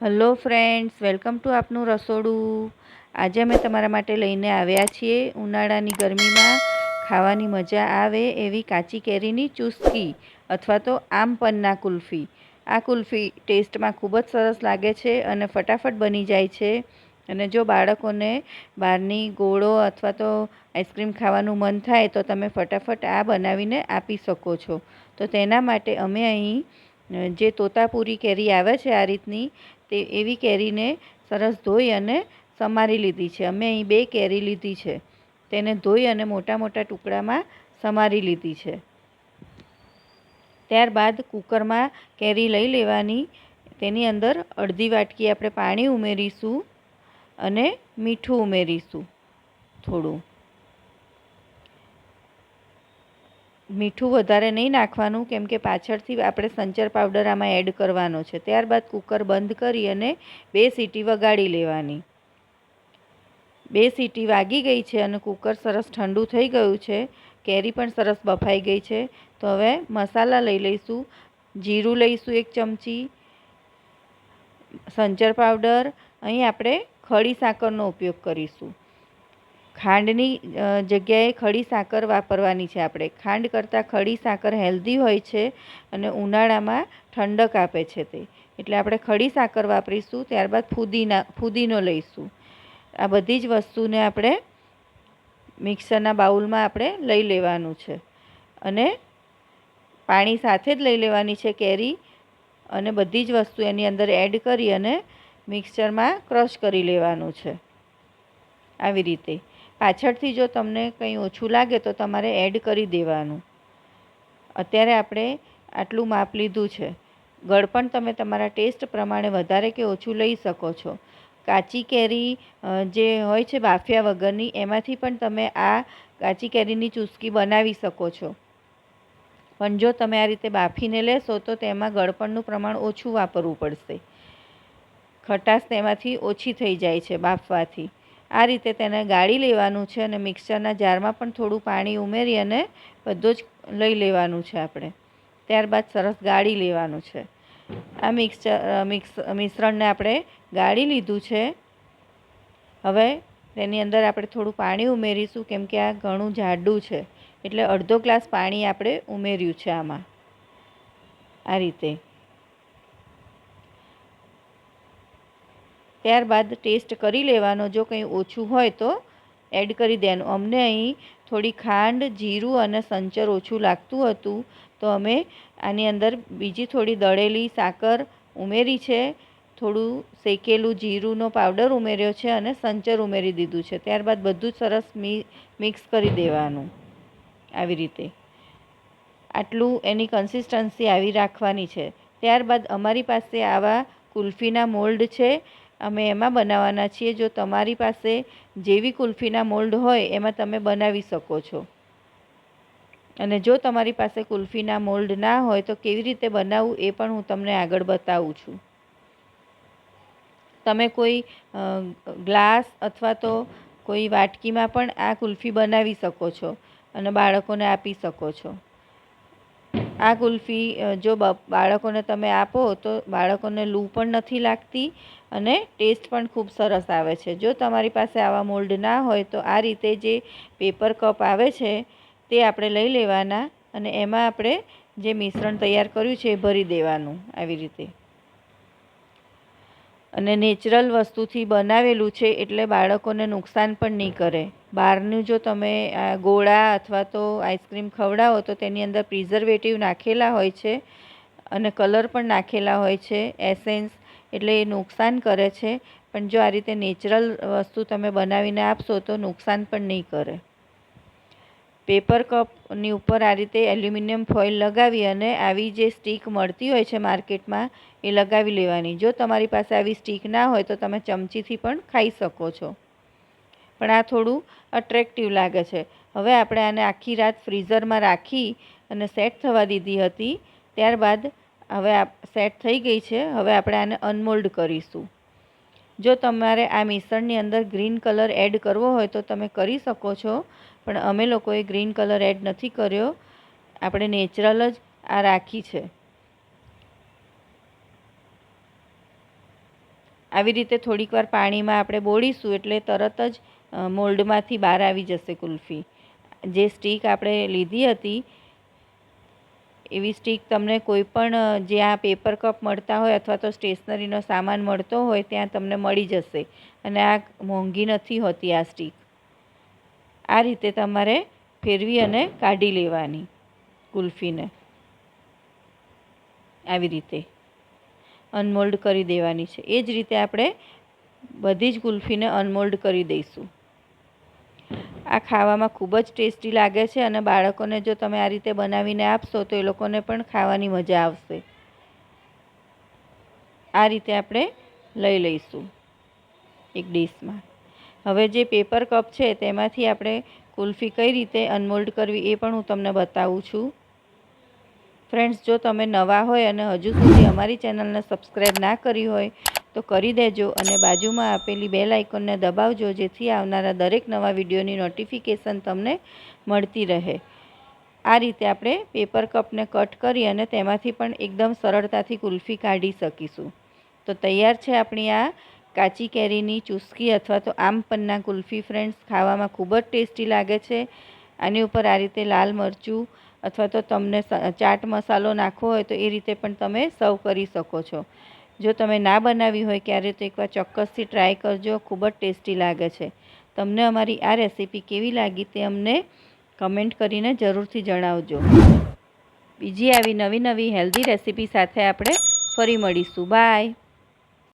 Hello friends, welcome to આપનું રસોડું. આજે અમે તમારા માટે લઈને આવ્યા છીએ ઉનાળાની ગરમીમાં ખાવાની મજા આવે એવી કાચી કેરીની ચુસ્કી અથવા તો આમ પન્ના કુલ્ફી. આ કુલ્ફી ટેસ્ટમાં ખૂબ જ સરસ લાગે છે અને ફટાફટ બની જાય છે. અને જો બાળકોને બહારની ગોળો અથવા તો આઈસ્ક્રીમ ખાવાનું મન થાય તો તમે ફટાફટ આ બનાવીને આપી શકો છો. તો તેના માટે અમે અહીં જે તોતાપુરી કેરી આવે છે આ રીતની તે એવી કેરીને સરસ ધોઈ અને સમારી લીધી છે. અમે અહીં બે કેરી લીધી છે. તેને ધોઈ અને મોટા મોટા ટુકડામાં સમારી લીધી છે. ત્યારબાદ કુકરમાં કેરી લઈ લેવાની. તેની અંદર અડધી વાટકી આપણે પાણી ઉમેરીશું અને મીઠું ઉમેરીશું થોડું. મીઠું વધારે નહીં નાખવાનું, કેમ કે પાછળથી આપણે સંચર પાવડર આમાં એડ કરવાનો છે. ત્યારબાદ કુકર બંધ કરી અને બે સીટી વગાડી લેવાની. બે સીટી વાગી ગઈ છે અને કુકર સરસ ઠંડુ થઈ ગયું છે. કેરી પણ સરસ બફાઈ ગઈ છે. તો હવે મસાલા લઈ લઈશું. જીરું લઈશું એક ચમચી, સંચર પાવડર. અહીં આપણે ખડી સાકરનો ઉપયોગ કરીશું. ખાંડની જગ્યાએ ખડી સાકર વાપરવાની છે આપણે. ખાંડ કરતાં ખડી સાકર હેલ્ધી હોય છે અને ઉનાળામાં ઠંડક આપે છે તે. એટલે આપણે ખડી સાકર વાપરીશું, ત્યારબાદ ફુદીના, ફુદીનો લઈશું. આ બધી જ વસ્તુને આપણે મિક્સરના બાઉલમાં આપણે લઈ લેવાનું છે. અને પાણી સાથે જ લઈ લેવાની છે કેરી અને બધી જ વસ્તુ એની અંદર એડ કરી અને મિક્સરમાં ક્રશ કરી લેવાનું છે. આવી રીતે. પાછળથી જો તમને કંઈ ઓછું લાગે તો તમારે એડ કરી દેવાનું. અત્યારે આપણે આટલું માપ લીધું છે. ગળપણ તમે તમારા ટેસ્ટ પ્રમાણે વધારે કે ઓછું લઈ શકો છો. કાચી કેરી જે હોય છે બાફિયા વગરની, એમાંથી પણ તમે આ કાચી કેરીની ચૂસકી બનાવી શકો છો. પણ જો તમે આ રીતે બાફીને લેશો તો તેમાં ગળપણનું પ્રમાણ ઓછું વાપરવું પડશે. ખટાશ તેમાંથી ઓછી થઈ જાય છે બાફવાથી. આ રીતે તેને ગાળી લેવાનું છે અને મિક્સરના જારમાં પણ થોડું પાણી ઉમેરી અને બધું જ લઈ લેવાનું છે આપણે. ત્યારબાદ સરસ ગાળી લેવાનું છે. આ મિક્સર, મિક્સ, મિશ્રણને આપણે ગાળી લીધું છે. હવે તેની અંદર આપણે થોડું પાણી ઉમેરીશું કેમ કે આ ઘણું જાડું છે. એટલે અડધો ગ્લાસ પાણી આપણે ઉમેર્યું છે આમાં. આ રીતે. ત્યારબાદ ટેસ્ટ કરી લેવાનો. જો કંઈ ઓછું હોય તો એડ કરી દેવાનું. અમને અહીં થોડી ખાંડ, જીરું અને સંચર ઓછું લાગતું હતું. તો અમે આની અંદર બીજી થોડી દળેલી સાકર ઉમેરી છે. થોડું શેકેલું જીરુંનો પાવડર ઉમેર્યો છે અને સંચર ઉમેરી દીધું છે. ત્યારબાદ બધું સરસ મિક્સ કરી દેવાનું આવી રીતે. આટલું એની કન્સિસ્ટન્સી આવી રાખવાની છે. ત્યારબાદ અમારી પાસે આવા કુલ્ફીના મોલ્ડ છે. અમે એમાં બનાવવાના છીએ. જો તમારી પાસે જેવી કુલ્ફીના મોલ્ડ હોય, એમાં તમે બનાવી શકો છો. અને જો તમારી પાસે કુલ્ફીના મોલ્ડ ના હોય, તો કેવી રીતે બનાવવું એ પણ હું તમને આગળ બતાવું છું. તમે કોઈ ગ્લાસ અથવા તો કોઈ વાટકીમાં પણ આ કુલ્ફી બનાવી શકો છો અને બાળકોને આપી શકો છો. આ કુલ્ફી જો બાળકોને તમે આપો તો બાળકોને લૂ પણ નથી લાગતી અને ટેસ્ટ પણ ખૂબ સરસ આવે છે. જો તમારી પાસે આવા મોલ્ડ ના હોય તો આ રીતે જે પેપર કપ આવે છે તે આપણે લઈ લેવાના અને એમાં આપણે જે મિશ્રણ તૈયાર કર્યું છે એ ભરી દેવાનું આવી રીતે. અને નેચરલ વસ્તુથી બનાવેલું છે એટલે બાળકોને નુકસાન પણ નહીં કરે. બહારનું જો તમે ગોળા અથવા તો આઈસ્ક્રીમ ખવડાવો તો તેની અંદર પ્રિઝર્વેટિવ નાખેલા હોય છે અને કલર પણ નાખેલા હોય છે, એસેન્સ એટલે એ નુકસાન કરે છે. પણ જો આ રીતે નેચરલ વસ્તુ તમે બનાવીને આપશો તો નુકસાન પણ નહીં કરે. પેપર કપની ઉપર આ રીતે એલ્યુમિનિયમ ફોઇલ લગાવી અને આવી જે સ્ટીક મળતી હોય છે માર્કેટમાં, એ લગાવી લેવાની. જો તમારી પાસે આવી સ્ટીક ના હોય, તો તમે ચમચીથી પણ ખાઈ શકો છો. પણ આ થોડું અટ્રેક્ટિવ લાગે છે. હવે આપણે આને આખી રાત ફ્રીઝરમાં રાખી અને સેટ થવા દીધી હતી. ત્યારબાદ હવે આ સેટ થઈ ગઈ છે. હવે આપણે આને અનમોલ્ડ કરીશું. જો તમારે આ મિશ્રણની અંદર ગ્રીન કલર એડ કરવો હોય, તો તમે કરી શકો છો. પણ અમે લોકોએ ગ્રીન કલર એડ નથી કર્યો. આપણે નેચરલ જ આ રાખી છે. આવી રીતે થોડીક વાર પાણીમાં આપણે બોળીશું એટલે તરત જ મોલ્ડમાંથી બહાર આવી જશે કુલ્ફી. જે સ્ટીક આપણે લીધી હતી, એવી સ્ટીક તમને કોઈ પણ જે જ્યાં પેપર કપ મળતા હોય અથવા તો સ્ટેશનરીનો સામાન મળતો હોય, ત્યાં તમને મળી જશે. અને આ મોંઘી નથી હોતી આ સ્ટીક. આ રીતે તમારે ફેરવી અને કાઢી લેવાની કુલ્ફીને. આવી રીતે અનમોલ્ડ કરી દેવાની છે. એ જ રીતે આપણે બધી જ કુલ્ફીને અનમોલ્ડ કરી દઈશું. આ ખાવામાં ખૂબ જ ટેસ્ટી લાગે છે અને બાળકોને જો તમે આ રીતે બનાવીને આપશો તો એ લોકોને પણ ખાવાની મજા આવશે. આ રીતે આપણે લઈ લઈશું એક ડીશમાં. હવે જે પેપર કપ છે, તેમાંથી આપણે કુલ્ફી કઈ રીતે અનમોલ્ડ કરવી એ પણ હું તમને બતાવું છું. ફ્રેન્ડ્સ, જો તમે નવા હોય અને હજુ સુધી અમારી ચેનલને સબસ્ક્રાઈબ ના કરી હોય, તો કરી દેજો અને બાજુમાં આપેલી બેલ આઇકોનને દબાવજો, જેથી આવનારા દરેક નવા વિડીયોની નોટિફિકેશન તમને મળતી રહે. આ રીતે આપણે પેપર કપને કટ કરી અને તેમાંથી પણ એકદમ સરળતાથી કુલ્ફી કાઢી શકીશું. તો તૈયાર છે આપણી આ કાચી કેરીની ચુસ્કી અથવા તો આમ પન્ના કુલ્ફી ફ્રેન્ડ્સ ખાવામાં ખૂબ જ ટેસ્ટી લાગે છે. આની ઉપર આ રીતે લાલ મરચું અથવા તો તમને ચાટ મસાલો નાખવો હોય તો એ રીતે પણ તમે સર્વ કરી શકો છો. જો તમે ના બનાવી હોય ક્યારે તો એકવાર ચોક્કસથી ટ્રાય કરજો, ખૂબ જ ટેસ્ટી લાગે છે. તમને અમારી આ રેસીપી કેવી લાગી તે અમને કમેન્ટ કરીને જરૂરથી જણાવજો. બીજી આવી નવી નવી હેલ્ધી રેસીપી સાથે આપણે ફરી મળીશું. બાય.